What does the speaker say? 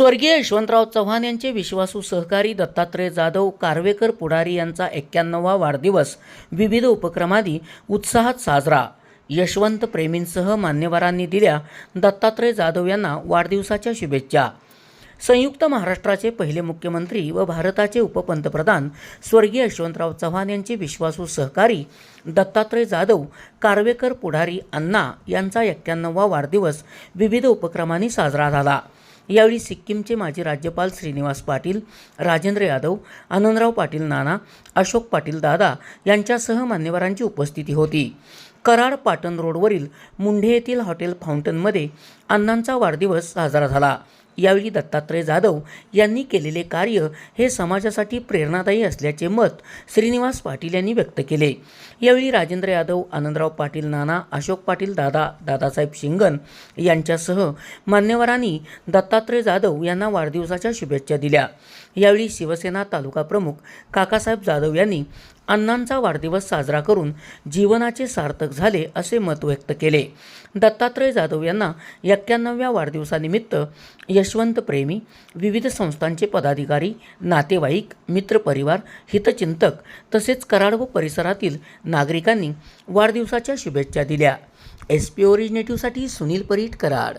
स्वर्गीय यशवंतराव चव्हाण यांचे विश्वासू सहकारी दत्तात्रय जाधव कारवेकर पुढारी यांचा एक्क्याण्णवा वाढदिवस विविध उपक्रमांनी उत्साहात साजरा. यशवंत प्रेमींसह मान्यवरांनी दिल्या दत्तात्रय जाधव यांना वाढदिवसाच्या शुभेच्छा. संयुक्त महाराष्ट्राचे पहिले मुख्यमंत्री व भारताचे उपपंतप्रधान स्वर्गीय यशवंतराव चव्हाण यांचे विश्वासू सहकारी दत्तात्रय जाधव कारवेकर पुढारी अण्णा यांचा एक्क्याण्णवा वाढदिवस विविध उपक्रमांनी साजरा झाला. यावेळी सिक्कीमचे माजी राज्यपाल श्रीनिवास पाटील राजेंद्र यादव आनंदराव पाटील नाना अशोक पाटील दादा यांच्यासह मान्यवरांची उपस्थिती होती. कराड पाटण रोडवरील मुंढे येथील हॉटेल फाउंटनमध्ये अण्णांचा वाढदिवस साजरा झाला. यावेळी दत्तात्रय जाधव यांनी केलेले कार्य हे समाजासाठी प्रेरणादायी असल्याचे मत श्रीनिवास पाटील यांनी व्यक्त केले. यावेळी राजेंद्र यादव आनंदराव पाटील नाना अशोक पाटील दादा दादासाहेब शिंगण यांच्यासह मान्यवरांनी दत्तात्रय जाधव यांना वाढदिवसाच्या शुभेच्छा दिल्या. यावेळी शिवसेना तालुका प्रमुख काकासाहेब जाधव यांनी अण्णांचा वाढदिवस साजरा करून जीवनाचे सार्थक झाले असे मत व्यक्त केले. दत्तात्रय जाधव यांना एक्क्याण्णव्या वाढदिवसानिमित्त यशवंत प्रेमी विविध संस्थांचे पदाधिकारी नातेवाईक मित्रपरिवार हितचिंतक तसेच कराड व परिसरातील नागरिकांनी वाढदिवसाच्या शुभेच्छा दिल्या. एस पी ओरिजिनेटिव्हसाठी सुनील परीट कराड.